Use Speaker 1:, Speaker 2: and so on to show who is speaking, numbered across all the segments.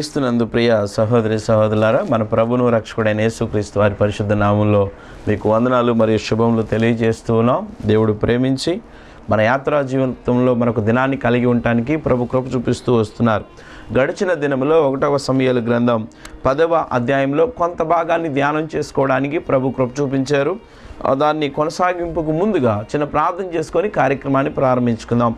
Speaker 1: క్రీస్తునందు ప్రియ సహోదరి సహోదరులారా మన ప్రభును రక్షకుడైన యేసుక్రీస్తు వారి పరిశుద్ధ నామంలో మీకు వందనాలు మరియు శుభములు తెలియజేస్తూ ఉన్నాం. దేవుడు ప్రేమించి మన యాత్రా జీవితంలో మనకు దినాన్ని కలిగి ఉండటానికి ప్రభు కృప చూపిస్తూ వస్తున్నారు. గడిచిన దినంలో ఒకటవ సమయాల గ్రంథం పదవ అధ్యాయంలో కొంత భాగాన్ని ధ్యానం చేసుకోవడానికి ప్రభు కృప చూపించారు. దాన్ని కొనసాగింపుకు ముందుగా చిన్న ప్రార్థన చేసుకొని కార్యక్రమాన్ని ప్రారంభించుకుందాం.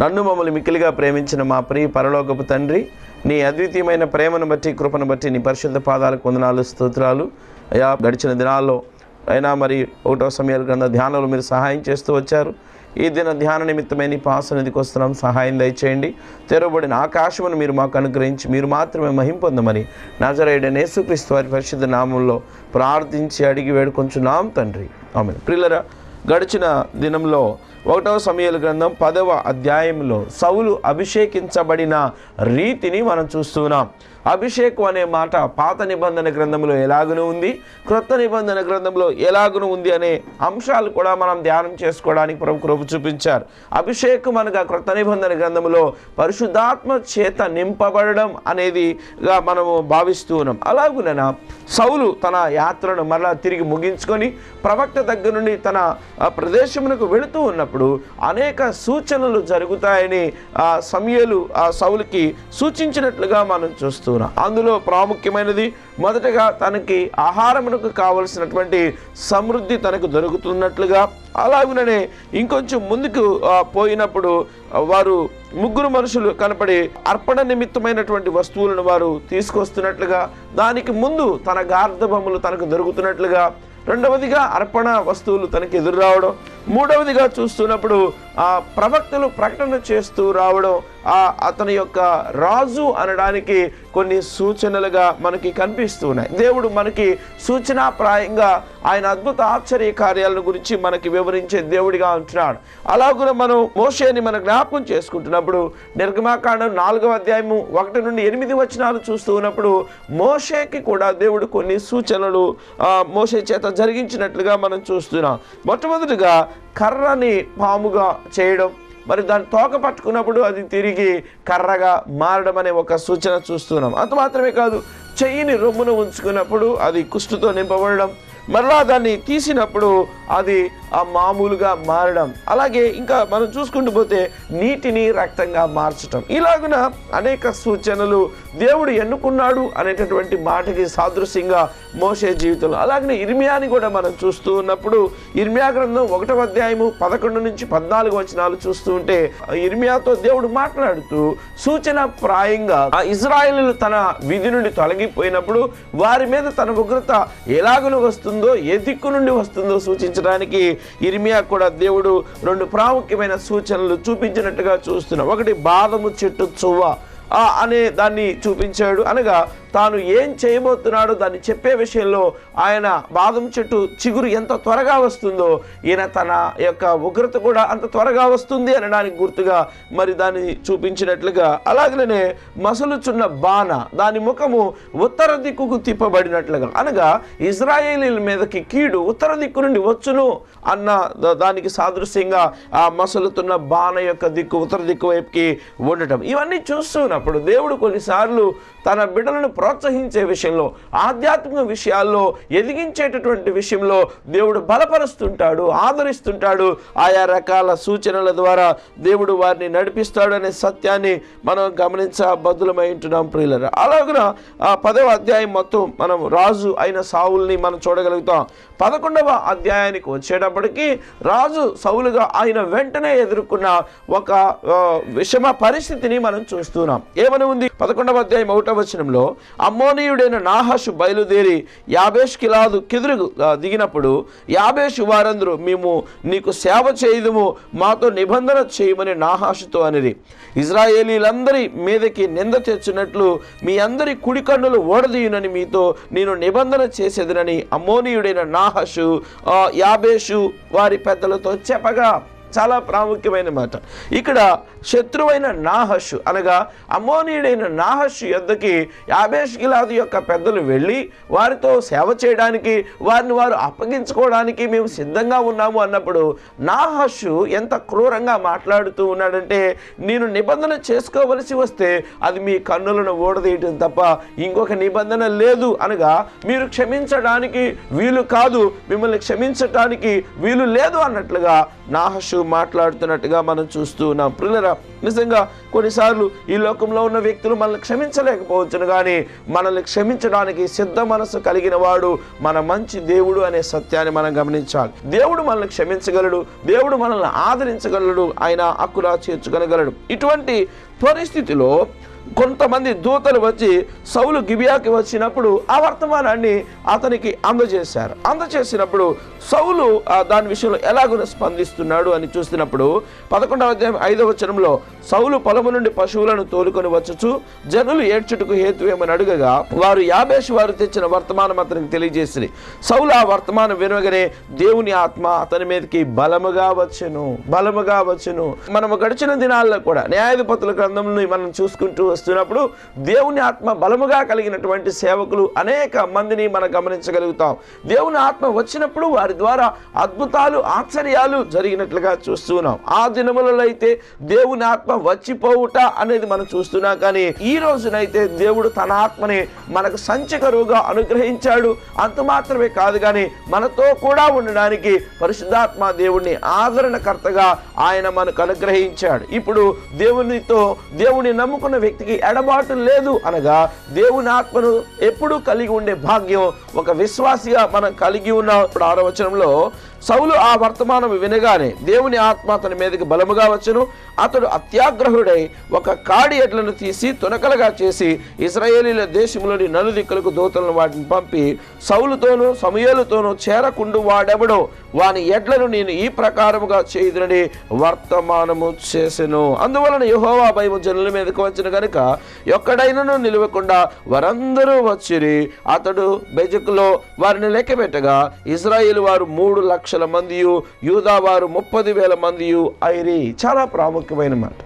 Speaker 1: నన్ను మమ్మల్ని మిక్కిలిగా ప్రేమించిన మా ప్రియ పరలోకపు తండ్రి నీ అద్వితీయమైన ప్రేమను బట్టి కృపను బట్టి నీ పరిశుద్ధ పాదాలకు వందనాలు స్తోత్రాలు. అయా గడిచిన దినాల్లో అయినా మరి ఒకటో సమయాల గ్రంథ ధ్యానంలో మీరు సహాయం చేస్తూ వచ్చారు. ఈ దిన ధ్యాన నిమిత్తమై నీ పాసనిధికి వస్తున్నాం. సహాయం దయచేయండి. తెరవబడిన ఆకాశమును మీరు మాకు అనుగ్రహించి మీరు మాత్రమే మహింపొందమని నజరేయుడైన యేసుక్రీస్తు వారి పరిశుద్ధ నామంలో ప్రార్థించి అడిగి వేడుకొంచున్నాం తండ్రి. ఆమె ప్రిల్లరా గడిచిన దినంలో ఒకటవ సమయాల గ్రంథం పదవ అధ్యాయంలో సౌలు అభిషేకించబడిన రీతిని మనం చూస్తున్నాం. అభిషేకం అనే మాట పాత నిబంధన గ్రంథంలో ఎలాగునూ ఉంది క్రొత్త నిబంధన గ్రంథంలో ఎలాగునూ ఉంది అనే అంశాలు కూడా మనం ధ్యానం చేసుకోవడానికి ప్రభు కృప చూపించారు. అభిషేకం అనగా క్రొత్త నిబంధన గ్రంథంలో పరిశుద్ధాత్మ చేత నింపబడడం అనేదిగా మనము భావిస్తూ ఉన్నాం. అలాగునన సౌలు తన యాత్రను మరలా తిరిగి ముగించుకొని ప్రవక్త దగ్గర నుండి తన ఆ, ప్రదేశమునకు వెళుతూ ఉన్నప్పుడు అనేక సూచనలు జరుగుతాయని ఆ సమయలు ఆ సౌలుకి సూచించినట్లుగా మనం చూస్తున్నాం. అందులో ప్రాముఖ్యమైనది మొదటగా తనకి ఆహారమునకు కావలసినటువంటి సమృద్ధి తనకు దొరుకుతున్నట్లుగా అలాగుననే ఇంకొంచెం ముందుకు పోయినప్పుడు వారు ముగ్గురు మనుషులు కనపడి అర్పణ నిమిత్తమైనటువంటి వస్తువులను వారు తీసుకొస్తున్నట్లుగా దానికి ముందు తన గార్ధబొమ్మలు తనకు దొరుకుతున్నట్లుగా రెండవదిగా అర్పణ వస్తువులు తనకి ఎదురు రావడం మూడవదిగా చూస్తున్నప్పుడు ఆ ప్రవక్తలు ప్రకటన చేస్తూ రావడం ఆ అతని యొక్క రాజు అనడానికి కొన్ని సూచనలుగా మనకి కనిపిస్తున్నాయి దేవుడు మనకి సూచనాప్రాయంగా ఆయన అద్భుత ఆశ్చర్య కార్యాలను గురించి మనకి వివరించే దేవుడిగా ఉంటున్నాడు. అలాగున మనం మోషేని మన జ్ఞాపకం చేసుకుంటున్నప్పుడు నిర్గమాకాండం నాలుగవ అధ్యాయము ఒకటి నుండి ఎనిమిది వచనాలు చూస్తూ ఉన్నప్పుడు మోషేకి కూడా దేవుడు కొన్ని సూచనలు మోషే చేత జరిగించినట్లుగా మనం చూస్తున్నాం. మొట్టమొదటిగా కర్రని పాముగా చేయడం. మరి దాన్ని తోక పట్టుకున్నప్పుడు అది తిరిగి కర్రగా మారడం అనే ఒక సూచన చూస్తున్నాం. అంత మాత్రమే కాదు చెయ్యిని రొమ్మును ఉంచుకున్నప్పుడు అది కుష్టుతో నింపబడడం. మరలా దాన్ని తీసినప్పుడు అది మామూలుగా మారడం. అలాగే ఇంకా మనం చూసుకుంటూ పోతే నీటిని రక్తంగా మార్చటం. ఇలాగున అనేక సూచనలు దేవుడు ఎన్నుకున్నాడు అనేటటువంటి మాటకి సాదృశ్యంగా మోసే జీవితంలో. అలాగనే ఇర్మియాని కూడా మనం చూస్తూ ఉన్నప్పుడు ఇర్మియా గ్రంథం ఒకటవ అధ్యాయము పదకొండు నుంచి పద్నాలుగు వచనాలు చూస్తూ ఉంటే ఆ ఇర్మియాతో దేవుడు మాట్లాడుతూ సూచన ప్రాయంగా ఆ ఇజ్రాయేలు తన విధి నుండి తొలగిపోయినప్పుడు వారి మీద తన ఉగ్రత ఎలాగను వస్తుందో ఏ దిక్కు నుండి వస్తుందో సూచించడానికి ఇర్మియా కూడా దేవుడు రెండు ప్రాముఖ్యమైన సూచనలు చూపించినట్టుగా చూస్తున్నాం. ఒకటి బాదము చెట్టు చువ్వ. ఆ అనే దాన్ని చూపించాడు. అనగా తాను ఏం చేయబోతున్నాడో దాన్ని చెప్పే విషయంలో ఆయన బాదం చెట్టు చిగురు ఎంత త్వరగా వస్తుందో ఈయన తన యొక్క ఉగ్రత కూడా అంత త్వరగా వస్తుంది అనడానికి గుర్తుగా మరి దాన్ని చూపించినట్లుగా అలాగనే మసలుచున్న బాణ దాని ముఖము ఉత్తర దిక్కుకు తిప్పబడినట్లుగా అనగా ఇజ్రాయేలీల మీదకి కీడు ఉత్తర దిక్కు నుండి వచ్చును అన్న దానికి సాదృశ్యంగా ఆ మసలుతున్న బాణ యొక్క దిక్కు ఉత్తర దిక్కు వైపుకి ఉండటం. ఇవన్నీ చూస్తున్నప్పుడు దేవుడు కొన్నిసార్లు తన బిడ్డలను ప్రోత్సహించే విషయంలో ఆధ్యాత్మిక విషయాల్లో ఎదిగించేటటువంటి విషయంలో దేవుడు బలపరుస్తుంటాడు ఆదరిస్తుంటాడు. ఆయా రకాల సూచనల ద్వారా దేవుడు వారిని నడిపిస్తాడు అనే సత్యాన్ని మనం గమనించబద్దులమై ఉంటున్నాం ప్రియులరా. అలాగున ఆ పదవ అధ్యాయం మొత్తం మనం రాజు అయిన సావుల్ని మనం చూడగలుగుతాం. పదకొండవ అధ్యాయానికి వచ్చేటప్పటికి రాజు సౌలుగా ఆయన వెంటనే ఎదుర్కొన్న ఒక విషమ పరిస్థితిని మనం చూస్తున్నాం. ఏమని ఉంది? పదకొండవ అధ్యాయం ఒకటవ వచనంలో అమ్మోనీయుడైన నాహాషు బయలుదేరి యాబేష్ కిలాదు కెదురు దిగినప్పుడు యాబేషు వారందరూ మేము నీకు సేవ చేయదుము మాతో నిబంధన చేయమని నాహాషుతో అనేది ఇజ్రాయేలీలందరి మీదకి నింద తెచ్చినట్లు మీ అందరి కుడి కన్నులు ఓడదీయునని మీతో నేను నిబంధన చేసేదనని అమ్మోనీయుడైన నాహషు ఆ, యాబేషు వారి పెద్దలతో చెప్పగా చాలా ప్రాముఖ్యమైన మాట. ఇక్కడ శత్రువైన నాహషు అనగా అమోనీయుడైన నాహషు యొద్దకి యాబేష్ గిలాదు యొక్క పెద్దలు వెళ్ళి వారితో సేవ చేయడానికి వారిని వారు అప్పగించుకోవడానికి మేము సిద్ధంగా ఉన్నాము అన్నప్పుడు నాహషు ఎంత క్రూరంగా మాట్లాడుతూ ఉన్నాడంటే నేను నిబంధన చేసుకోవలసి వస్తే అది మీ కన్నులను ఓడదీయటం తప్ప ఇంకొక నిబంధన లేదు అనగా మీరు క్షమించడానికి వీలు కాదు మిమ్మల్ని క్షమించటానికి వీలు లేదు అన్నట్లుగా నాహషు మాట్లాడుతున్నట్టుగా మనం చూస్తూ ఉన్నాం. పిల్లరా నిజంగా కొన్నిసార్లు ఈ లోకంలో ఉన్న వ్యక్తులు మనల్ని క్షమించలేకపోవచ్చును కానీ మనల్ని క్షమించడానికి సిద్ధ మనసు కలిగిన వాడు మన మంచి దేవుడు అనే సత్యాన్ని మనం గమనించాలి. దేవుడు మనల్ని క్షమించగలడు దేవుడు మనల్ని ఆదరించగలడు ఆయన హక్కులా చేర్చుకొనగలడు. ఇటువంటి పరిస్థితిలో కొంతమంది దూతలు వచ్చి సౌలు గిబియాకి వచ్చినప్పుడు ఆ వర్తమానాన్ని అతనికి అందజేశారు. అందజేసినప్పుడు సౌలు దాని విషయంలో ఎలాగో స్పందిస్తున్నాడు అని చూసినప్పుడు పదకొండవ అధ్యాయం ఐదవ వచనంలో సౌలు పొలము నుండి పశువులను తోలుకొని వచ్చుచు జనులు ఏడ్చుటకు హేతువేమని అడుగగా వారు యాబేష్ వారు తెచ్చిన వర్తమానం అతనికి తెలియజేసింది సౌలు ఆ వర్తమానం వినగానే దేవుని ఆత్మ అతని మీదకి బలముగా వచ్చెను బలముగా వచ్చెను. మనము గడిచిన దినాల్లో కూడా న్యాయాధిపతుల గ్రంథంని మనం చూసుకుంటూ వస్తున్నప్పుడు దేవుని ఆత్మ బలముగా కలిగినటువంటి సేవకులు అనేక మందిని మనం గమనించగలుగుతాం. దేవుని ఆత్మ వచ్చినప్పుడు వారి ద్వారా అద్భుతాలు ఆశ్చర్యాలు జరిగినట్లుగా చూస్తున్నాం ఆ దినములలో అయితే దేవుని ఆత్మ వచ్చిపోవుట అనేది మనం చూస్తున్నాం కానీ ఈ రోజునైతే దేవుడు తన ఆత్మని మనకు సంచకరువుగా అనుగ్రహించాడు. అంత మాత్రమే కాదు కానీ మనతో కూడా ఉండడానికి పరిశుద్ధాత్మ దేవుణ్ణి ఆదరణకర్తగా ఆయన మనకు అనుగ్రహించాడు. ఇప్పుడు దేవునితో దేవుని నమ్ముకున్న వ్యక్తికి ఎడబాటు లేదు అనగా దేవుని ఆత్మను ఎప్పుడూ కలిగి ఉండే భాగ్యం ఒక విశ్వాసిగా మనం కలిగి ఉన్నాం. ఇప్పుడు ఆరో వచనంలో సౌలు ఆ వర్తమానం వినగానే దేవుని ఆత్మ అతని మీదకి బలముగా వచ్చును. అతడు అత్యాగ్రహుడై ఒక కాడి ఎడ్లను తీసి తునకలుగా చేసి ఇస్రాయేలీల దేశంలోని నలుదిక్కులకు దూతలను వాటిని పంపి సౌలుతోనూ సమయలతోనూ చేరకుండు వాడెవడో? వాని ఎడ్లను నేను ఈ ప్రకారముగా చేయుదునని వర్తమానము చేసెను. అందువలన యహోవా భయము జనుల మీదకు వచ్చిన గనుక ఎక్కడైనను నిలవకుండా వారందరూ వచ్చిరి. అతడు బెజకులో వారిని లెక్కపెట్టగా ఇజ్రాయేల్ వారు మూడు లక్షల మందియు యూదావారు ముప్పది వేల మందియు ఐరి చాలా ప్రాముఖ్యమైన మాట.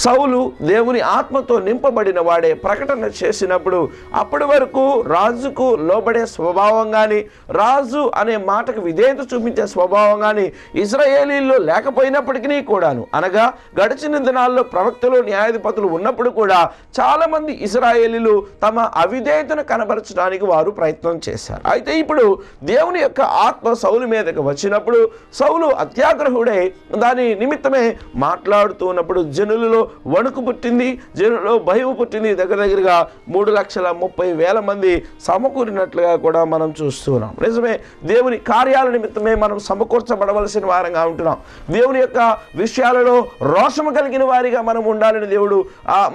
Speaker 1: సౌలు దేవుని ఆత్మతో నింపబడిన వాడే ప్రకటన చేసినప్పుడు అప్పటి వరకు రాజుకు లోబడే స్వభావం కానీ రాజు అనే మాటకు విధేయత చూపించే స్వభావం కానీ ఇజ్రాయేలీల్లో లేకపోయినప్పటికీ కూడాను. అనగా గడిచిన దినాల్లో ప్రవక్తలు న్యాయాధిపతులు ఉన్నప్పుడు కూడా చాలామంది ఇజ్రాయేలీలు తమ అవిధేయతను కనబరచడానికి వారు ప్రయత్నం చేశారు. అయితే ఇప్పుడు దేవుని యొక్క ఆత్మ సౌలు మీదకి వచ్చినప్పుడు సౌలు అత్యాగ్రహుడై దాని నిమిత్తమే మాట్లాడుతూ ఉన్నప్పుడు జనులలో వణుకు పుట్టింది జనులలో భయం పుట్టింది. దగ్గర దగ్గరగా మూడు లక్షల ముప్పై వేల మంది సమకూరినట్లుగా కూడా మనం చూస్తున్నాం నిజమే దేవుని కార్యాల నిమిత్తమే మనం సమకూర్చబడవలసిన వారంగా ఉంటున్నాం. దేవుని యొక్క విషయాలలో రోషము కలిగిన వారిగా మనం ఉండాలని దేవుడు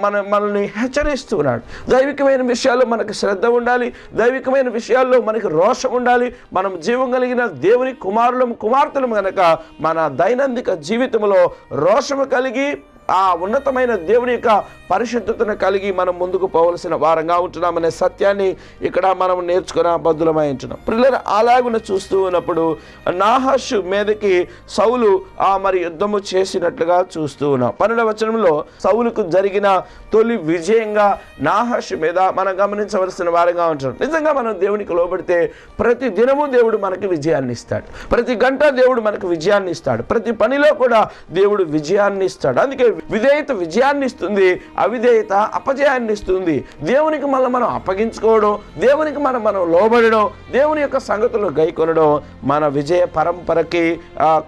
Speaker 1: మన మనల్ని హెచ్చరిస్తున్నాడు దైవికమైన విషయాల్లో మనకు శ్రద్ధ ఉండాలి. దైవికమైన విషయాల్లో మనకి రోషం ఉండాలి. మనం జీవం కలిగిన దేవుని కుమారులం కుమార్తెలం కనుక మన దైనందిక జీవితంలో రోషము కలిగి ఆ ఉన్నతమైన దేవుని యొక్క పరిశుద్ధతను కలిగి మనం ముందుకు పోవలసిన వారంగా ఉంటున్నామనే సత్యాన్ని ఇక్కడ మనం నేర్చుకున్న బద్దులమై ఉంటున్నాం. అలాగున చూస్తూ ఉన్నప్పుడు నాహష్ మీదకి సౌలు ఆ మరి యుద్ధము చేసినట్లుగా చూస్తూ ఉన్నాం. పన్నెండవ వచనంలో సౌలుకు జరిగిన తొలి విజయంగా నాహష్ మీద మనం గమనించవలసిన వారంగా ఉంటున్నాం. నిజంగా మనం దేవునికి లోబడితే ప్రతి దినము దేవుడు మనకి విజయాన్ని ఇస్తాడు. ప్రతి గంట దేవుడు మనకు విజయాన్ని ఇస్తాడు. ప్రతి పనిలో కూడా దేవుడు విజయాన్ని ఇస్తాడు. అందుకే విధేయత విజయాన్ని ఇస్తుంది అవిధేయత అపజయాన్ని ఇస్తుంది దేవునికి మనం మనం అప్పగించుకోవడం దేవునికి మనం మనం లోబడడం దేవుని యొక్క సంగతులు గైకొనడం మన విజయ పరంపరకి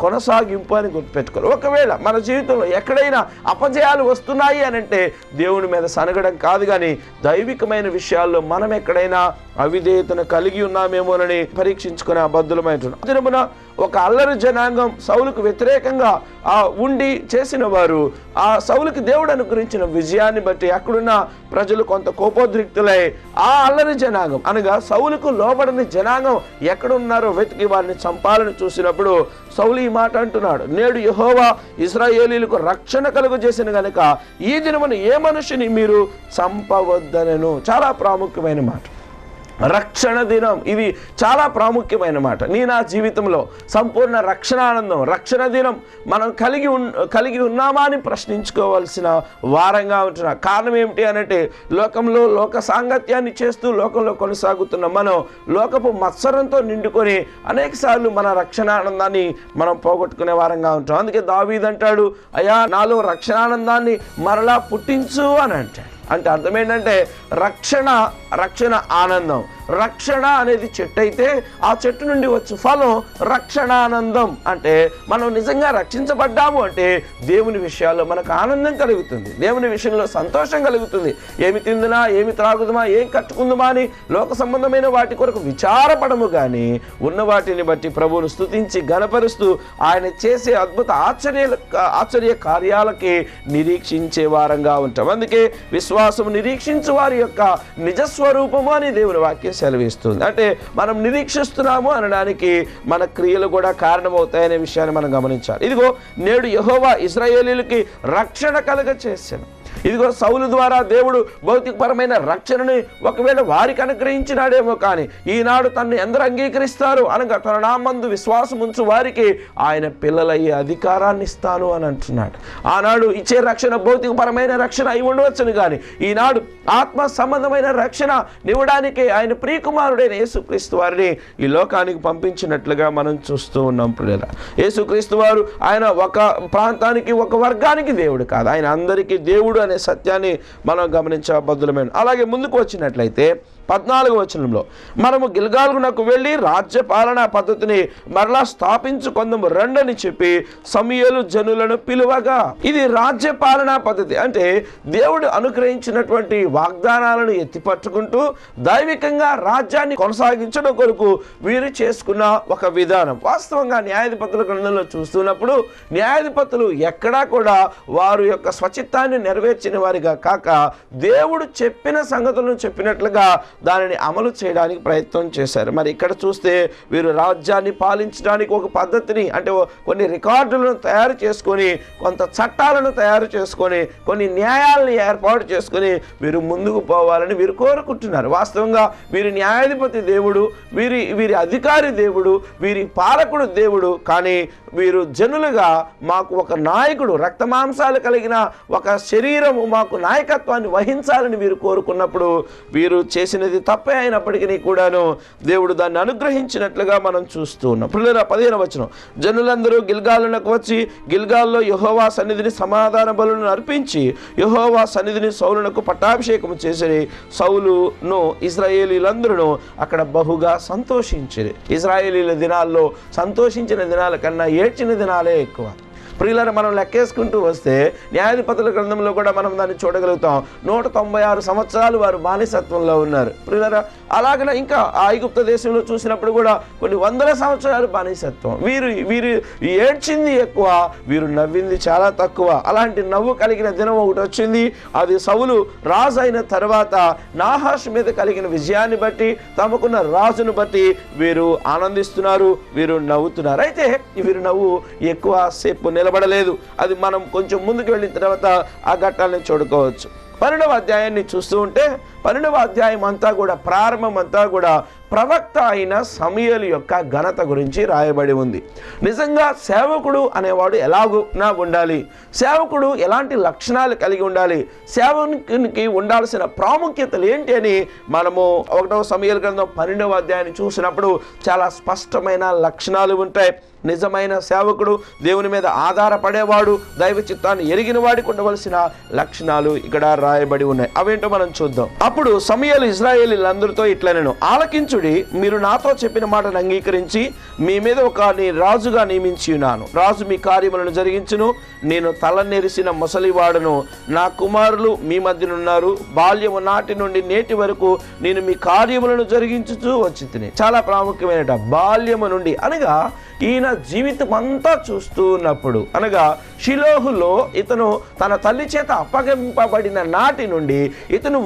Speaker 1: కొనసాగింపు అని గుర్తుపెట్టుకోవాలి. ఒకవేళ మన జీవితంలో ఎక్కడైనా అపజయాలు వస్తున్నాయి అని అంటే దేవుని మీద సనగడం కాదు కానీ దైవికమైన విషయాల్లో మనం ఎక్కడైనా అవిధేయతను కలిగి ఉన్నామేమోనని పరీక్షించుకునే అబద్ధులమైంటున్నాం దినమున ఒక అల్లరి జనాంగం సౌలుకు వ్యతిరేకంగా ఆ ఉండి చేసిన వారు ఆ సౌలుకి దేవుడు అనుగ్రహించిన విజయాన్ని బట్టి అక్కడున్న ప్రజలు కొంత కోపోద్రిక్తులై ఆ అల్లరి జనాంగం అనగా సౌలుకు లోబడని జనాంగం ఎక్కడున్నారో వెతికి వారిని చంపాలని చూసినప్పుడు సౌలు ఈ మాట అంటున్నాడు. నేడు యహోవా ఇస్రాయేలీలకు రక్షణ కలుగు చేసిన గనుక ఈ దినమున ఏ మనిషిని మీరు చంపవద్దనను. చాలా ప్రాముఖ్యమైన మాట. రక్షణ దినం. ఇది చాలా ప్రాముఖ్యమైన మాట. నీ నా జీవితంలో సంపూర్ణ రక్షణ ఆనందం రక్షణ దినం. మనం కలిగి ఉన్ కలిగి ఉన్నామా అని ప్రశ్నించుకోవాల్సిన వారంగా ఉంటున్నా. కారణం ఏమిటి అనంటే లోకంలో లోక సాంగత్యాన్ని చేస్తూ లోకంలో కొనసాగుతున్న మనం లోకపు మత్సరంతో నిండుకొని అనేకసార్లు మన రక్షణ ఆనందాన్ని మనం పోగొట్టుకునే వారంగా ఉంటాం. అందుకే దావీదంటాడు అయ్యా నాలో రక్షణానందాన్ని మరలా పుట్టించు అని అంటాడు. అంటే అర్థం ఏంటంటే రక్షణ రక్షణ ఆనందం రక్షణ అనేది చెట్టు అయితే ఆ చెట్టు నుండి వచ్చే. ఫలం రక్షణానందం. అంటే మనం నిజంగా రక్షించబడ్డాము అంటే దేవుని విషయాల్లో మనకు ఆనందం కలుగుతుంది. దేవుని విషయంలో సంతోషం కలుగుతుంది. ఏమి తిందునా ఏమి త్రాగుదమా ఏం కట్టుకుందుమా అని లోక సంబంధమైన వాటి కొరకు విచారపడము కానీ ఉన్న వాటిని బట్టి ప్రభువును స్తుతించి గనపరుస్తూ ఆయన చేసే అద్భుత ఆశ్చర్య ఆశ్చర్య కార్యాలకి నిరీక్షించే వారంగా ఉంటాం. అందుకే విశ్వాసం నిరీక్షించు వారి యొక్క నిజస్వరూపము అని దేవుని వాక్యం సెలవిస్తుంది. అంటే మనం నిరీక్షిస్తున్నాము అనడానికి మన క్రియలు కూడా కారణమవుతాయనే విషయాన్ని మనం గమనించాలి. ఇదిగో నేడు యహోవా ఇజ్రాయేలీలకి రక్షణ కలగ చేశాను ఇదిగో సౌలు ద్వారా దేవుడు భౌతికపరమైన రక్షణని ఒకవేళ వారికి అనుగ్రహించినాడేమో కానీ ఈనాడు తన్ను ఎందరు అంగీకరిస్తారు అనగా తన నామందు విశ్వాసం ఉంచు వారికి ఆయన పిల్లలయ్యే అధికారాన్ని ఇస్తాను అని అంటున్నాడు. ఆనాడు ఇచ్చే రక్షణ భౌతికపరమైన రక్షణ అయి ఉండవచ్చును కానీ ఈనాడు ఆత్మ సంబంధమైన రక్షణ నివ్వడానికి ఆయన ప్రియకుమారుడైన యేసుక్రీస్తు వారిని ఈ లోకానికి పంపించినట్లుగా మనం చూస్తూ ఉన్నాం పిల్లల యేసుక్రీస్తు వారు ఆయన ఒక ప్రాంతానికి ఒక వర్గానికి దేవుడు కాదు. ఆయన అందరికీ దేవుడు అనే సత్యాన్ని మనం గమనించబద్దులమైన అలాగే ముందుకు వచ్చినట్లయితే పద్నాలుగు వచనంలో మనము గిల్గాలునకు వెళ్ళి రాజ్య పాలనా పద్ధతిని మరలా స్థాపించుకుందాము రండని చెప్పి సమయలు జనులను పిలువగా. ఇది రాజ్య పాలనా పద్ధతి. అంటే దేవుడు అనుగ్రహించినటువంటి వాగ్దానాలను ఎత్తిపట్టుకుంటూ దైవికంగా రాజ్యాన్ని కొనసాగించడం కొరకు వీరు చేసుకున్న ఒక విధానం. వాస్తవంగా న్యాయాధిపతుల గ్రంథంలో చూస్తున్నప్పుడు న్యాయాధిపతులు ఎక్కడా కూడా వారు యొక్క స్వచిత్తాన్ని నెరవేర్చిన వారిగా కాక దేవుడు చెప్పిన సంగతులను చెప్పినట్లుగా దానిని అమలు చేయడానికి ప్రయత్నం చేశారు. మరి ఇక్కడ చూస్తే వీరు రాజ్యాన్ని పాలించడానికి ఒక పద్ధతిని అంటే కొన్ని రికార్డులను తయారు చేసుకొని కొంత చట్టాలను తయారు చేసుకొని కొన్ని న్యాయాలను ఏర్పాటు చేసుకొని వీరు ముందుకు పోవాలని వీరు కోరుకుంటున్నారు. వాస్తవంగా వీరి న్యాయాధిపతి దేవుడు వీరి వీరి అధికారి దేవుడు వీరి పాలకుడు దేవుడు కానీ వీరు జనులుగా మాకు ఒక నాయకుడు రక్త మాంసాలు కలిగిన ఒక శరీరము మాకు నాయకత్వాన్ని వహించాలని వీరు కోరుకున్నప్పుడు వీరు చేసిన ఇది తప్పే అయినప్పటికీ కూడాను దేవుడు దాన్ని అనుగ్రహించినట్లుగా మనం చూస్తూ ఉన్నాం. పిల్లల పదిహేను వచనం. జనులందరూ గిల్గాలునకు వచ్చి గిల్గాల్లో యహోవా సన్నిధిని సమాధాన బలులను అర్పించి యహోవా సన్నిధిని సౌలునకు పట్టాభిషేకం చేసి సౌలును ఇజ్రాయేలీలందరూ అక్కడ బహుగా సంతోషించిరి. ఇజ్రాయేలీల దినాల్లో సంతోషించిన దినాల కన్నా ఏడ్చిన దినాలే ఎక్కువ. ప్రియులను మనం లెక్కేసుకుంటూ వస్తే న్యాయాధిపతుల గ్రంథంలో కూడా మనం దాన్ని చూడగలుగుతాం. నూట తొంభై ఆరు సంవత్సరాలు వారు బానిసత్వంలో ఉన్నారు. ప్రియులరా అలాగనే ఇంకా ఐగుప్త దేశంలో చూసినప్పుడు కూడా కొన్ని వందల సంవత్సరాలు బానిసత్వం. వీరు వీరు ఏడ్చింది ఎక్కువ వీరు నవ్వింది చాలా తక్కువ. అలాంటి నవ్వు కలిగిన దినం ఒకటి వచ్చింది. అది సవులు రాజు అయిన తర్వాత నాహాష్ మీద కలిగిన విజయాన్ని బట్టి తమకున్న రాజును బట్టి వీరు ఆనందిస్తున్నారు వీరు నవ్వుతున్నారు. అయితే వీరు నవ్వు ఎక్కువ సేపు నిలబడలేదు. అది మనం కొంచెం ముందుకు వెళ్ళిన తర్వాత ఆ ఘట్టాలను చూడుకోవచ్చు. పన్నెండవ అధ్యాయాన్ని చూస్తూ ఉంటే పన్నెండవ అధ్యాయం అంతా కూడా ప్రారంభం అంతా కూడా ప్రవక్త అయిన సమయలు యొక్క ఘనత గురించి రాయబడి ఉంది. నిజంగా సేవకుడు అనేవాడు ఎలాగునా ఉండాలి. సేవకుడు ఎలాంటి లక్షణాలు కలిగి ఉండాలి. సేవకునికి ఉండాల్సిన ప్రాముఖ్యతలు ఏంటి అని మనము ఒకటవ సమయాల గ్రంథం పన్నెండవ అధ్యాయాన్ని చూసినప్పుడు చాలా స్పష్టమైన లక్షణాలు ఉంటాయి. నిజమైన సేవకుడు దేవుని మీద ఆధారపడేవాడు దైవ చిత్తాన్ని ఎరిగిన వాడికి ఉండవలసిన లక్షణాలు ఇక్కడ రాయబడి ఉన్నాయి. అవేంటో మనం చూద్దాం. అప్పుడు సమయాలు ఇజ్రాయేలీలందరితో ఇట్లా నేను ఆలకించుడి మీరు నాతో చెప్పిన మాటను అంగీకరించి మీ మీద ఒక నీ రాజుగా నియమించి ఉన్నాను రాజు మీ కార్యములను జరిగించును. నేను తల నెరిసిన ముసలివాడును. నా కుమారులు మీ మధ్యనున్నారు. బాల్యము నాటి నుండి నేటి వరకు నేను మీ కార్యములను జరిగించుతూ వచ్చి చాలా ప్రాముఖ్యమైన బాల్యము నుండి. అనగా ఈయన జీవితం అంతా చూస్తూ ఉన్నప్పుడు అనగా షిలోహులో ఇతను తన తల్లి చేత అప్పగింపబడిన నాటి నుండి ఇతను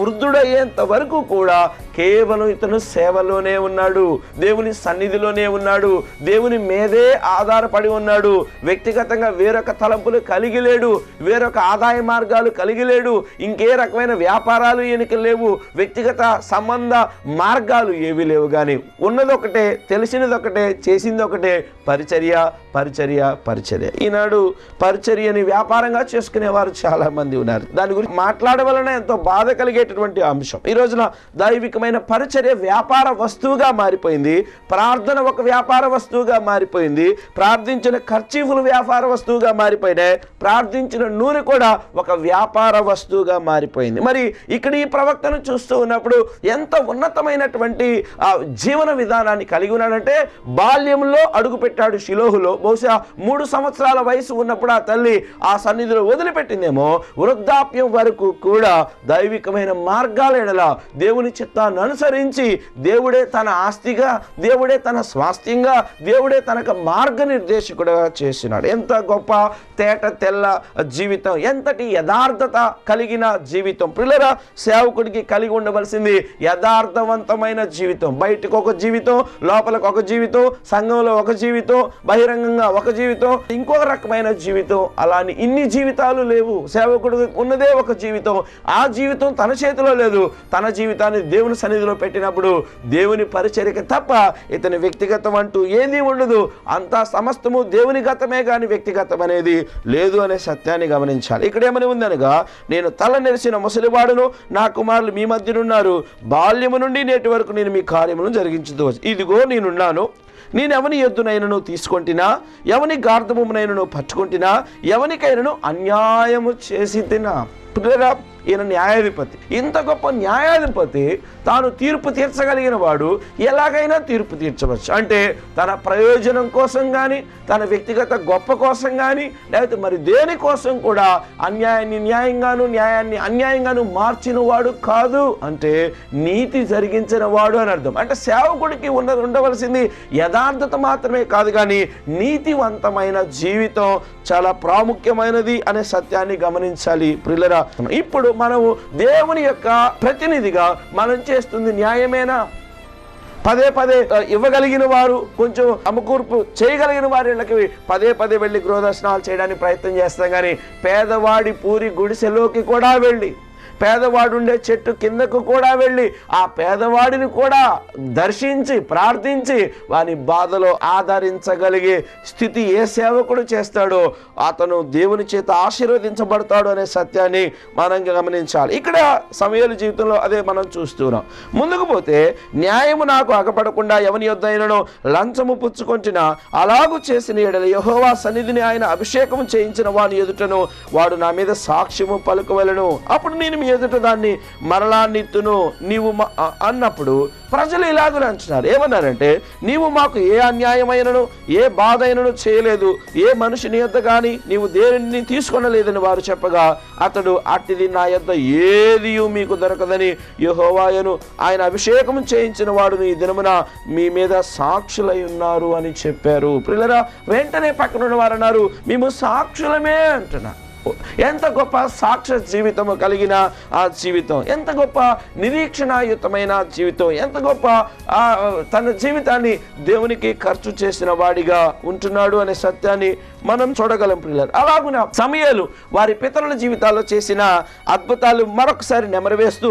Speaker 1: వృద్ధుడయ్యేంత వరకు కూడా కేవలం ఇతను సేవలోనే ఉన్నాడు దేవుని సన్నిధిలోనే ఉన్నాడు దేవుని మీదే ఆధారపడి ఉన్నాడు వ్యక్తిగతంగా వేరొక తలంపులు కలిగి లేడు వేరొక ఆదాయ మార్గాలు కలిగి లేడు ఇంకే రకమైన వ్యాపారాలు ఈయనకి లేవు వ్యక్తిగత సంబంధ మార్గాలు ఏవి లేవు కానీ ఉన్నదొకటే తెలిసినది ఒకటే చేసింది ఒకటే పరిచర్య పరిచర్య పరిచర్య. ఈనాడు పరిచర్యని వ్యాపారంగా చేసుకునేవారు చాలామంది ఉన్నారు. దాని గురించి మాట్లాడవలన ఎంతో బాధ కలిగేటటువంటి అంశం ఈ రోజున దైవికమైన పరిచర్య వ్యాపార వస్తువుగా మారిపోయింది. ప్రార్థన ఒక వ్యాపార వస్తువుగా మారిపోయింది. ప్రార్థించిన ఖర్చీఫులు వ్యాపార వస్తువుగా మారిపోయినాయి. ప్రార్థించిన నూనె కూడా ఒక వ్యాపార వస్తువుగా మారిపోయింది. మరి ఇక్కడ ఈ ప్రవక్తను చూస్తూ ఉన్నప్పుడు ఎంత ఉన్నతమైనటువంటి ఆ జీవన విధానాన్ని కలిగి ఉన్నాడంటే బాల్యంలో అడుగుపెట్టాడు శిలోహులో బహుశా మూడు సంవత్సరాల వయసు ఉన్నప్పుడు ఆ తల్లి ఆ సన్నిధిలో వదిలిపెట్టిందేమో. వృద్ధాప్యం వరకు కూడా దైవికమైన మార్గాలు ఎడల దేవుని చిత్తాన్ని అనుసరించి దేవుడే తన ఆస్తిగా దేవుడే తన స్వాస్థ్యంగా దేవుడే తనకు మార్గనిర్దేశకుడుగా చేసినాడు. ఎంత గొప్ప తేట తెల్ల జీవితం ఎంతటి యథార్థత కలిగిన జీవితం. పిల్లల సేవకుడికి కలిగి ఉండవలసింది యథార్థవంతమైన జీవితం. బయటకు ఒక జీవితం లోపలకు ఒక జీవితం సంఘంలో ఒక జీవితం బహిరంగంగా ఒక జీవితం ఇంకొక రకమైన జీవితం. అలాని ఇన్ని జీవితాలు లేవు. సేవకుడు ఉన్నదే ఒక జీవితం. ఆ జీవితం తన చేతిలో లేదు. తన జీవితాన్ని దేవుని సన్నిధిలో పెట్టినప్పుడు దేవుని పరిచర్యకి తప్ప ఇతని వ్యక్తిగతం అంటూ ఏదీ ఉండదు. అంతా సమస్తము దేవుని గతమే కానీ వ్యక్తిగతం అనేది లేదు అనే సత్యాన్ని గమనించాలి. ఇక్కడ ఏమని ఉందనగా నేను తల నెరిసిన ముసలివాడును నా కుమారులు మీ మధ్యనున్నారు. బాల్యము నుండి నేటి వరకు నేను మీ కార్యములను జరిగించుతూ ఇదిగో నేనున్నాను. నేను ఎవని ఎద్దునైనను తీసుకొంటినా ఎవని గార్ధమునైనను పట్టుకుంటున్నా ఎవనికైనను అన్యాయము చేసి తినా ఈయన న్యాయాధిపతి. ఇంత గొప్ప న్యాయాధిపతి తాను తీర్పు తీర్చగలిగిన వాడు ఎలాగైనా తీర్పు తీర్చవచ్చు. అంటే తన ప్రయోజనం కోసం కానీ తన వ్యక్తిగత గొప్ప కోసం కానీ లేకపోతే మరి దేని కోసం కూడా అన్యాయాన్ని న్యాయంగాను న్యాయాన్ని అన్యాయంగాను మార్చిన వాడు కాదు అంటే నీతి జరిగించిన వాడు అని అర్థం. అంటే సేవకుడికి ఉన్న ఉండవలసింది యథార్థత మాత్రమే కాదు కానీ నీతివంతమైన జీవితం చాలా ప్రాముఖ్యమైనది అనే సత్యాన్ని గమనించాలి ప్రిల్లరా ఇప్పుడు మనము దేవుని యొక్క ప్రతినిధిగా మనం చేస్తుంది న్యాయమేనా? పదే పదే ఇవ్వగలిగిన వారు కొంచెం అమ్మకూర్పు చేయగలిగిన వారి పదే పదే వెళ్ళి గృహదర్శనాలు చేయడానికి ప్రయత్నం చేస్తాం. కానీ పేదవాడి పూరి గుడిసెలోకి కూడా వెళ్ళి పేదవాడుండే చెట్టు కిందకు కూడా వెళ్ళి ఆ పేదవాడిని కూడా దర్శించి ప్రార్థించి వాని బాధలో ఆదరించగలిగే స్థితి ఏ సేవకుడు చేస్తాడో అతను దేవుని చేత ఆశీర్వదించబడతాడు అనే సత్యాన్ని మనం గమనించాలి. ఇక్కడ సమయాల జీవితంలో అదే మనం చూస్తున్నాం ముందుకు పోతే న్యాయము నాకు అగపడకుండా ఎవని యొద్దైనను లంచము పుచ్చుకొంచిన అలాగు చేసిన ఎడల యహోవా సన్నిధిని ఆయన అభిషేకం చేయించిన వాని ఎదుటను వాడు నా మీద సాక్ష్యము పలుకవలను. అప్పుడు నేను మీ ఎదుట దాన్ని మరలా నిత్తును నీవు మా- అన్నప్పుడు ప్రజలు ఇలాగనే అంటున్నారు. ఏమన్నారంటే నీవు మాకు ఏ అన్యాయమైనను ఏ బాధ అయినను చేయలేదు ఏ మనిషిని యొద్ద కానీ నీవు దేనిని తీసుకొనలేదని వారు చెప్పగా అతడు అట్టిది నా యొద్ద ఏది మీకు దొరకదని యహోవాయను ఆయన అభిషేకం చేయించిన వాడు ఈ దినమున మీ మీద సాక్షులై ఉన్నారు అని చెప్పారు. పిల్లరా వెంటనే పక్కన వారు అన్నారు మేము సాక్షులమే అంటున్నారు. ఎంత గొప్ప సాక్ష్య జీవితము కలిగిన ఆ జీవితం? ఎంత గొప్ప నిరీక్షణాయుతమైన జీవితం? ఎంత గొప్ప ఆ, తన జీవితాన్ని దేవునికి ఖర్చు చేసిన వాడిగా ఉంటున్నాడు అనే సత్యాన్ని మనం చూడగలం పిల్లలు అలాగున సమయాలు వారి పితరుల జీవితాల్లో చేసిన అద్భుతాలు మరొకసారి నెమరవేస్తూ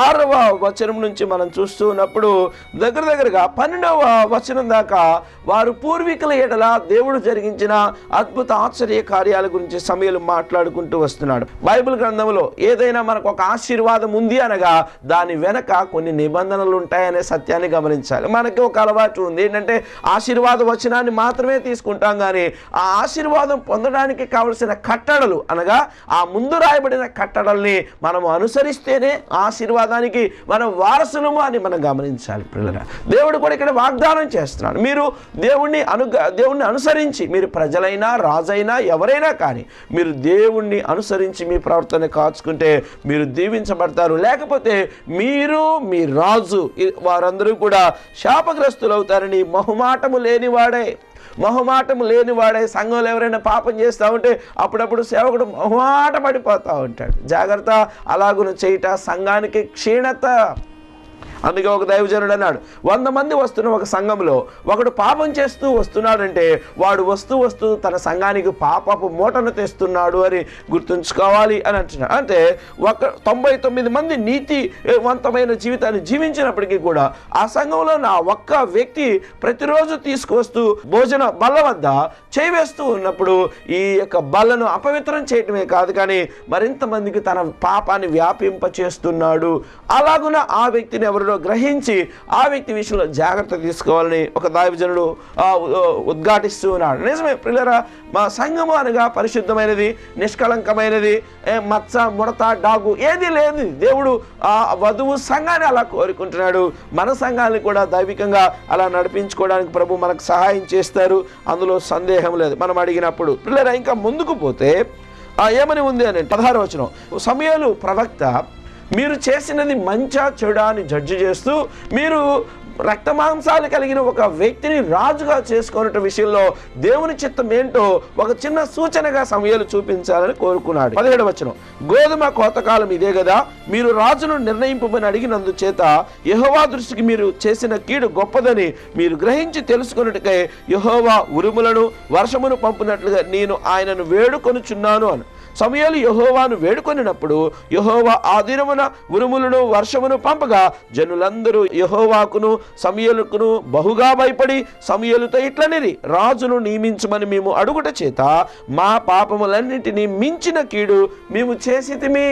Speaker 1: ఆరవ వచనం నుంచి మనం చూస్తూ ఉన్నప్పుడు దగ్గర దగ్గరగా పన్నెండవ వచనం దాకా వారు పూర్వీకుల ఏడల దేవుడు జరిగించిన అద్భుత ఆశ్చర్య కార్యాల గురించి సమయాలు మాట్లాడుకుంటూ వస్తున్నాడు. బైబిల్ గ్రంథంలో ఏదైనా మనకు ఒక ఆశీర్వాదం ఉంది అనగా దాని వెనక కొన్ని నిబంధనలు ఉంటాయనే సత్యాన్ని గమనించాలి. మనకి ఒక అలవాటు ఉంది. ఏంటంటే ఆశీర్వాద వచనాన్ని మాత్రమే తీసుకుంటాం కానీ ఆ ఆశీర్వాదం పొందడానికి కావలసిన కట్టడలు అనగా ఆ ముందు రాయబడిన కట్టడల్ని మనం అనుసరిస్తేనే ఆశీర్వాదానికి మనం వారసులము అని మనం గమనించాలి పిల్లగా దేవుడు కూడా ఇక్కడ వాగ్దానం చేస్తున్నాడు. మీరు దేవుణ్ణి అను దేవుణ్ణి అనుసరించి మీరు ప్రజలైనా రాజైనా ఎవరైనా కానీ మీరు దేవుణ్ణి అనుసరించి మీ ప్రవర్తన కాచుకుంటే మీరు దీవించబడతారు. లేకపోతే మీరు మీ రాజు వారందరూ కూడా శాపగ్రస్తులు అవుతారని మహుమాటము లేనివాడే మొహమాటం లేని వాడే సంఘంలో ఎవరైనా పాపం చేస్తూ ఉంటే అప్పుడప్పుడు సేవకుడు మొహమాట పడిపోతూ ఉంటాడు. జాగ్రత్త అలాగును చేయట సంఘానికి క్షీణత. అందుకే ఒక దైవజనుడు అన్నాడు వంద మంది వస్తున్న ఒక సంఘంలో ఒకడు పాపం చేస్తూ వస్తున్నాడంటే వాడు వస్తూ వస్తూ తన సంఘానికి పాపపు మూటను తెస్తున్నాడు అని గుర్తుంచుకోవాలి అని అంటున్నాడు అంటే ఒక తొంభై తొమ్మిది మంది నీతివంతమైన జీవితాన్ని జీవించినప్పటికీ కూడా ఆ సంఘంలో నా ఒక్క వ్యక్తి ప్రతిరోజు తీసుకువస్తూ భోజన బల్ల వద్ద చేవేస్తూ ఉన్నప్పుడు ఈ యొక్క బల్లను అపవిత్రం చేయటమే కాదు కానీ మరింత మందికి తన పాపాన్ని వ్యాపింప చేస్తున్నాడు అలాగున ఆ వ్యక్తిని ఎవరు ఎవరినో గ్రహించి ఆ వ్యక్తి విషయంలో జాగ్రత్త తీసుకోవాలని ఒక దైవజనుడు ఉద్ఘాటిస్తూ ఉన్నాడు. నిజమే పిల్లరా మా సంఘము అనగా పరిశుద్ధమైనది నిష్కళంకమైనది మచ్చ ముడత డాగు ఏది లేదు దేవుడు ఆ వధువు సంఘాన్ని అలా కోరుకుంటున్నాడు. మన సంఘాన్ని కూడా దైవికంగా అలా నడిపించుకోవడానికి ప్రభు మనకు సహాయం చేస్తారు. అందులో సందేహం లేదు. మనం అడిగినప్పుడు పిల్లరా ఇంకా ముందుకు పోతే ఏమని ఉంది అని పదహారు వచనం. సమయాలు ప్రవక్త మీరు చేసినది మంచా చెడా అని జడ్జి చేస్తూ మీరు రక్తమాంసాలు కలిగిన ఒక వ్యక్తిని రాజుగా చేసుకునే విషయంలో దేవుని చిత్తం ఏంటో ఒక చిన్న సూచనగా సమయాలు చూపించాలని కోరుకున్నాడు. పదిహేడు వచనం. గోధుమ కోతకాలం ఇదే కదా. మీరు రాజును నిర్ణయింపమని అడిగినందు చేత యహోవా దృష్టికి మీరు చేసిన కీడు గొప్పదని మీరు గ్రహించి తెలుసుకున్నట్టుకై యహోవా ఉరుములను వర్షమును పంపినట్లుగా నేను ఆయనను వేడుకొనుచున్నాను అని. సమయాలు యహోవాను వేడుకొనినప్పుడు యహోవా ఆ దినమున ఉరుములను వర్షమును పంపగా జనులందరూ యహోవాకును సమయలుకును బహుగా భయపడి సమయలుతో ఇట్లనిది రాజును నియమించమని మేము అడుగుట చేత మా పాపములన్నింటినీ మించిన కీడు మేము చేసితిమి.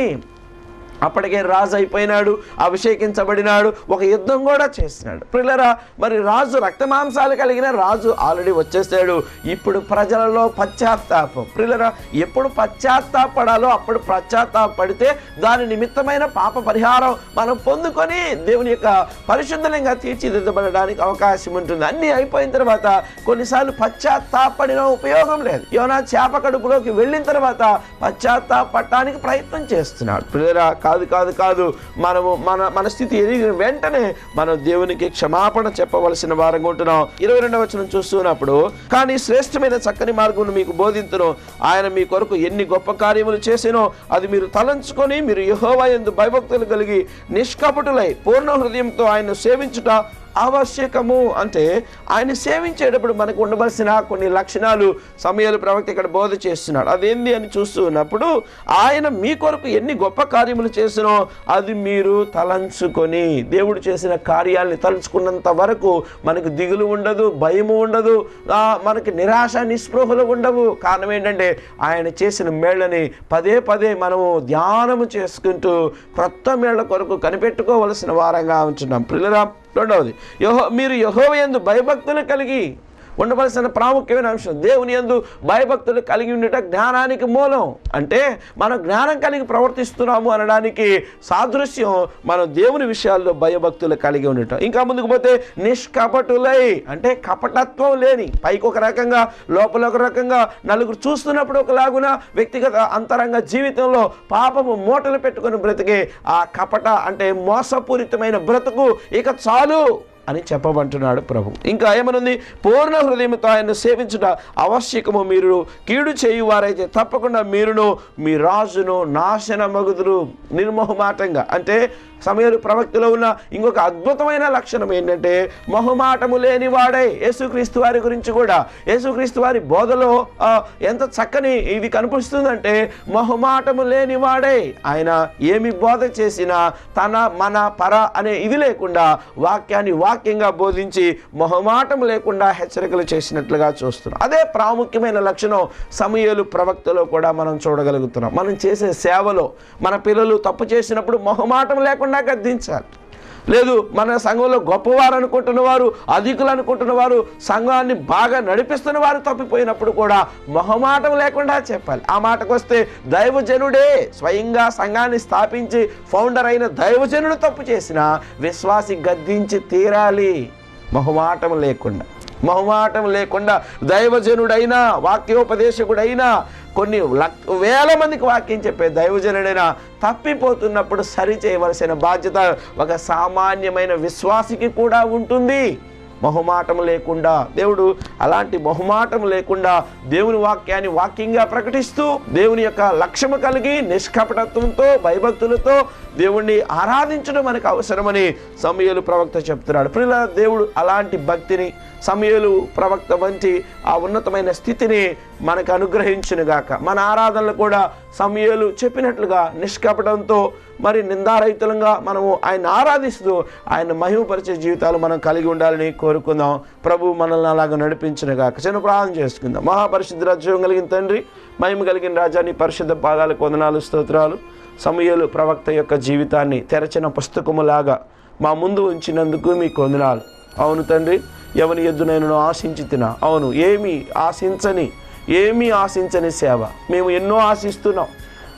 Speaker 1: అప్పటికే రాజు అయిపోయినాడు అభిషేకించబడినాడు ఒక యుద్ధం కూడా చేసినాడు. పిల్లరా మరి రాజు రక్తమాంసాలు కలిగిన రాజు ఆల్రెడీ వచ్చేసాడు. ఇప్పుడు ప్రజలలో పశ్చాత్తాపం. పిల్లరా ఎప్పుడు పశ్చాత్తాపడాలో అప్పుడు పశ్చాత్తాపడితే దాని నిమిత్తమైన పాప పరిహారం మనం పొందుకొని దేవుని యొక్క పరిశుద్ధంగా తీర్చిదిద్దబడడానికి అవకాశం ఉంటుంది. అన్నీ అయిపోయిన తర్వాత కొన్నిసార్లు పశ్చాత్తాపడిన ఉపయోగం లేదు. ఏమైనా చేప కడుపులోకి వెళ్ళిన తర్వాత పశ్చాత్తాపడటానికి ప్రయత్నం చేస్తున్నాడు. పిల్లరా కాదు కాదు కాదు. మనము మన మన స్థితి ఎదిగిన వెంటనే మనం దేవునికి క్షమాపణ చెప్పవలసిన వారంగా ఉంటున్నాం. ఇరవై రెండవ వచనం చూస్తున్నప్పుడు కానీ శ్రేష్టమైన చక్కని మార్గం మీకు బోధించను ఆయన మీ కొరకు ఎన్ని గొప్ప కార్యములు చేసినో అది మీరు తలంచుకొని మీరు యహోవా ఎందు భయభక్తులు కలిగి నిష్కపటులై పూర్ణ హృదయంతో ఆయన సేవించుట ఆవశ్యకము అంటే ఆయన సేవించేటప్పుడు మనకు ఉండవలసిన కొన్ని లక్షణాలు సమయాలు ప్రవక్త ఇక్కడ బోధ చేస్తున్నాడు. అదేంది అని చూస్తూ ఉన్నప్పుడు ఆయన మీ కొరకు ఎన్ని గొప్ప కార్యములు చేసినో అది మీరు తలంచుకొని దేవుడు చేసిన కార్యాలని తలుచుకున్నంత వరకు మనకు దిగులు ఉండదు భయము ఉండదు మనకి నిరాశ నిస్పృహలు ఉండవు. కారణం ఏంటంటే ఆయన చేసిన మేళ్ళని పదే పదే మనము ధ్యానము చేసుకుంటూ క్రొత్త మేళ్ళ కొరకు కనిపెట్టుకోవలసిన వారంగా ఉంటున్నాం. పిల్లరా రెండవది యహో మీరు యహోవ ఎందు భయభక్తులు కలిగి ఉండవలసిన ప్రాముఖ్యమైన అంశం దేవుని యందు భయభక్తులు కలిగి ఉండట జ్ఞానానికి మూలం. అంటే మనం జ్ఞానం కలిగి ప్రవర్తిస్తున్నాము అనడానికి సాదృశ్యం మనం దేవుని విషయాల్లో భయభక్తులు కలిగి ఉండటం. ఇంకా ముందుకు పోతే నిష్కపటులై అంటే కపటత్వం లేని పైకి ఒక రకంగా లోపల ఒక రకంగా నలుగురు చూస్తున్నప్పుడు ఒకలాగున వ్యక్తిగత అంతరంగ జీవితంలో పాపము మూటలు పెట్టుకుని బ్రతికే ఆ కపట అంటే మోసపూరితమైన బ్రతుకు ఇక చాలు. అని చెప్పమంటున్నాడు ప్రభు. ఇంకా ఏమనుంది? పూర్ణ హృదయంతో ఆయన సేవించుట ఆవశ్యకము మీరు కీడు చేయువారైతే తప్పకుండా మీరును మీ రాజును నాశనమగుదురు నిర్మోహమాటంగా. అంటే సమయాలు ప్రవక్తలో ఉన్న ఇంకొక అద్భుతమైన లక్షణం ఏంటంటే మొహమాటము లేని వాడే యేసుక్రీస్తు వారి గురించి కూడా. యేసుక్రీస్తు వారి బోధలో ఎంత చక్కని ఇది కనిపిస్తుందంటే మొహమాటము లేని వాడే. ఆయన ఏమి బోధ చేసినా తన మన పర అనే ఇది లేకుండా వాక్యాన్ని వాక్యంగా బోధించి మొహమాటం లేకుండా హెచ్చరికలు చేసినట్లుగా చూస్తున్నాం. అదే ప్రాముఖ్యమైన లక్షణం సమయలు ప్రవక్తలో కూడా మనం చూడగలుగుతున్నాం. మనం చేసే సేవలో మన పిల్లలు తప్పు చేసినప్పుడు మొహమాటం లేకుండా గద్దించాలి. లేదు మన సంఘంలో గొప్పవారు అనుకుంటున్న వారు అధికులు అనుకుంటున్న వారు సంఘాన్ని బాగా నడిపిస్తున్న వారు తప్పిపోయినప్పుడు కూడా మొహమాటం లేకుండా చెప్పాలి. ఆ మాటకు వస్తే దైవజనుడే స్వయంగా సంఘాన్ని స్థాపించి ఫౌండర్ అయిన దైవజనుడు తప్పు చేసిన విశ్వాసి గద్దించి తీరాలి. మొహమాటం లేకుండా. మొహమాటం లేకుండా దైవజనుడైనా వాక్యోపదేశకుడైనా కొన్ని లక్ వేల మందికి వాక్యం చెప్పే దైవజనుడైనా తప్పిపోతున్నప్పుడు సరి చేయవలసిన బాధ్యత ఒక సామాన్యమైన విశ్వాసికి కూడా ఉంటుంది. మొహమాటం లేకుండా దేవుడు అలాంటి మొహమాటం లేకుండా దేవుని వాక్యాన్ని వాక్యంగా ప్రకటిస్తూ దేవుని యొక్క లక్ష్యము కలిగి నిష్కపటత్వంతో భయభక్తులతో దేవుణ్ణి ఆరాధించడం మనకు అవసరమని సమయలు ప్రవక్త చెప్తున్నాడు. ప్రిల దేవుడు అలాంటి భక్తిని సమయలు ప్రవక్త వంటి ఆ ఉన్నతమైన స్థితిని మనకు అనుగ్రహించునుగాక. మన ఆరాధనలు కూడా సమయలు చెప్పినట్లుగా నిష్కపటంతో మరి నిందారహితులంగా మనము ఆయన ఆరాధిస్తూ ఆయన మహిమపరిచే జీవితాలు మనం కలిగి ఉండాలని కోరుకుందాం. ప్రభు మనల్ని అలాగ నడిపించునుగాక. చిన్న ప్రార్థన చేసుకుందాం. మహాపరిశుద్ధ రాజ్యం కలిగిన తండ్రి మహిమ కలిగిన రాజాన్ని పరిశుద్ధ పాదాలకు వందనాలు స్తోత్రాలు. సమయలు ప్రవక్త యొక్క జీవితాన్ని తెరచిన పుస్తకములాగా మా ముందు ఉంచినందుకు మీకు వందనాలు. అవును తండ్రి ఎవని ఎద్దు నేను ఆశించి తినా అవును ఏమి ఆశించని ఏమీ ఆశించని సేవ. మేము ఎన్నో ఆశిస్తున్నాం.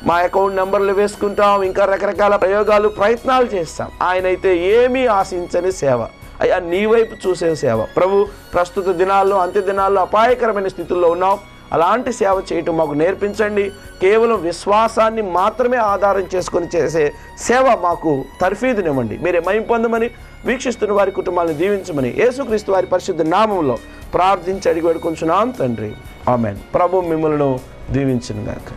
Speaker 1: మా అకౌంట్ నెంబర్లు వేసుకుంటాం ఇంకా రకరకాల ప్రయోగాలు ప్రయత్నాలు చేస్తాం. ఆయన అయితే ఏమీ ఆశించని సేవ. అయ్యా నీ వైపు చూసే సేవ. ప్రభు ప్రస్తుత దినాల్లో అంత్య దినాల్లో అపాయకరమైన స్థితుల్లో ఉన్నాం. అలాంటి సేవ చేయటం మాకు నేర్పించండి. కేవలం విశ్వాసాన్ని మాత్రమే ఆధారం చేసుకొని చేసే సేవ మాకు తర్ఫీదునివ్వండి. మీరే మయం పొందమని వీక్షిస్తున్న వారి కుటుంబాలను దీవించమని యేసుక్రీస్తు వారి పరిశుద్ధ నామంలో ప్రార్థించి అడిగి వేడుకుంటున్నాం తండ్రి. ఆమెన్. ప్రభు మిమ్మల్ని దీవించిన గాక